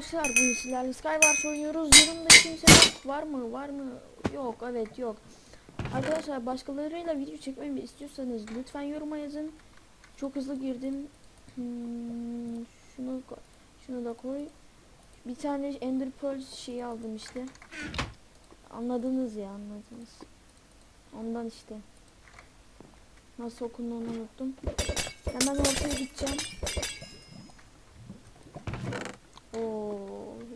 arkadaşlar bugün sizlerle Skywars oynuyoruz. Yanımda kimse yok. Var mı? Var mı? Yok. Evet yok. Arkadaşlar başkalarıyla video çekmemi istiyorsanız lütfen yoruma yazın. Çok hızlı girdim. Hmm, şunu şunu da koy. Bir tane Ender Pearl şeyi aldım işte. Anladınız ya anladınız. Ondan işte. Nasıl okunduğunu unuttum. Hemen ortaya gideceğim. Oo,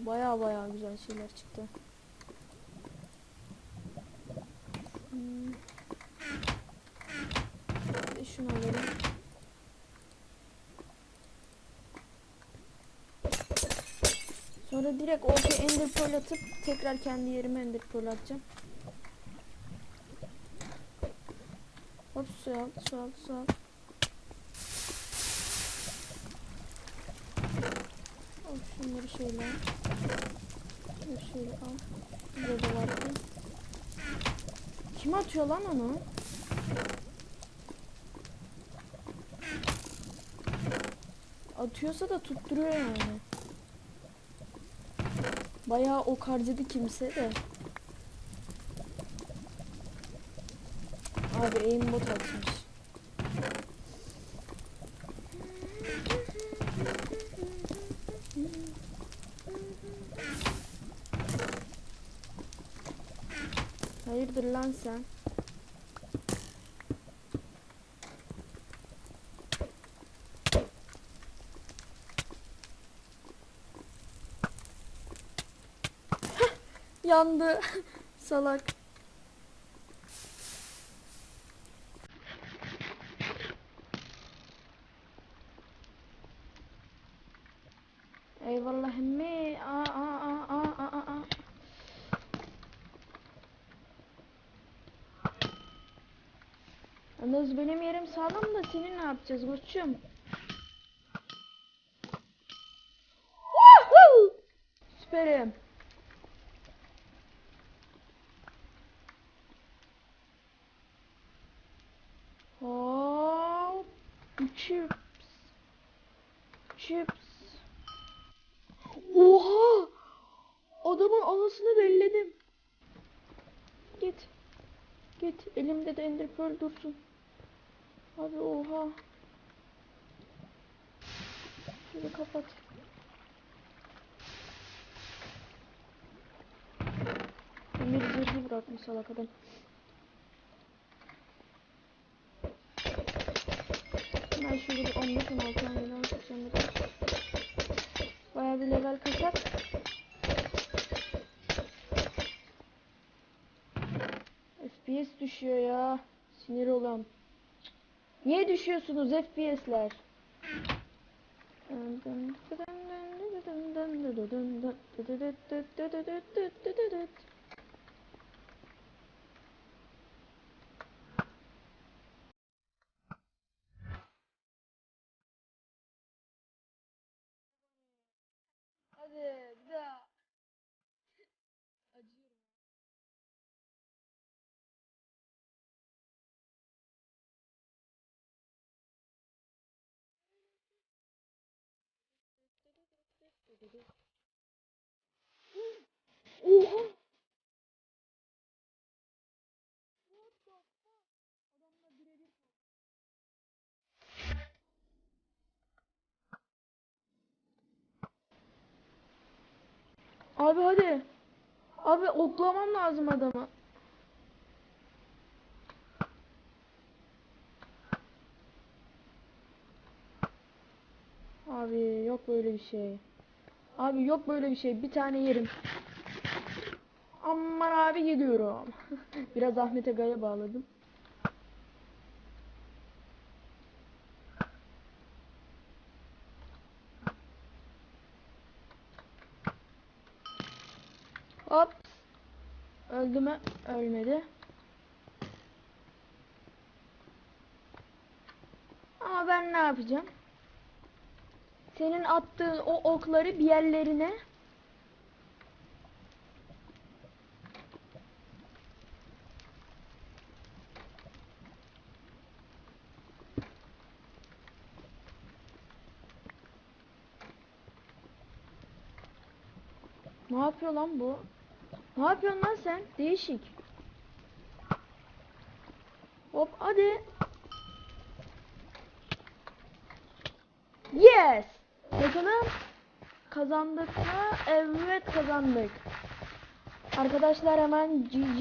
baya baya güzel şeyler çıktı. Hmm. Bir de Şunu alalım. Sonra direkt ortaya ender pearl atıp tekrar kendi yerime ender pearl atacağım. Hop su al, su al, su al. Al şunları şöyle. Şunları şöyle al. Burada da vardı. Kim atıyor lan onu? Atıyorsa da tutturuyor yani. Bayağı ok harcadı kimse de. Abi aimbot atmış. Hayırdır lan sen? Yandı. Salak. Eyvallah emmi. Aa aa aa aa. Yalnız benim yerim sağlam da senin ne yapacağız koçum? Süperim. Chips. Chips. Oha! Adamın anasını belledim. Git. Git. Elimde de ender pearl dursun. Abi oha. Şunu kapat. Demir zırhı bırakmış salak adam. Ben şöyle bir 15 16 tane daha atacağım. Bayağı bir level kasar. FPS düşüyor ya. Sinir olan. Niye düşüyorsunuz FPS'ler? Hadi bir daha. Acıyorum. Oha! Abi hadi. Abi oklamam lazım adamı. Abi yok böyle bir şey. Abi yok böyle bir şey. Bir tane yerim. Aman abi geliyorum. Biraz Ahmet Aga'ya bağladım. Hop. Öldü mü? Ölmedi. Ama ben ne yapacağım? Senin attığın o okları bir yerlerine Ne yapıyor lan bu? Ne yapıyorsun lan sen? Değişik. Hop hadi. Yes. Bakalım kazandık mı? Evet kazandık. Arkadaşlar hemen GG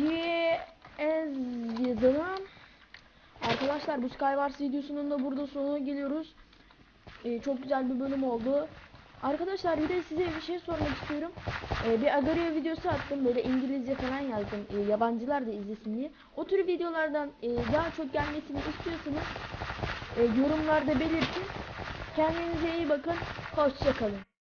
yazalım. Arkadaşlar bu Skywars videosunun da burada sonuna geliyoruz. Ee, çok güzel bir bölüm oldu. Arkadaşlar bir de size bir şey sormak istiyorum. Ee, bir Agario videosu attım. Böyle İngilizce falan yazdım. Ee, yabancılar da izlesin diye. O tür videolardan e, daha çok gelmesini istiyorsanız e, yorumlarda belirtin. Kendinize iyi bakın. Hoşçakalın.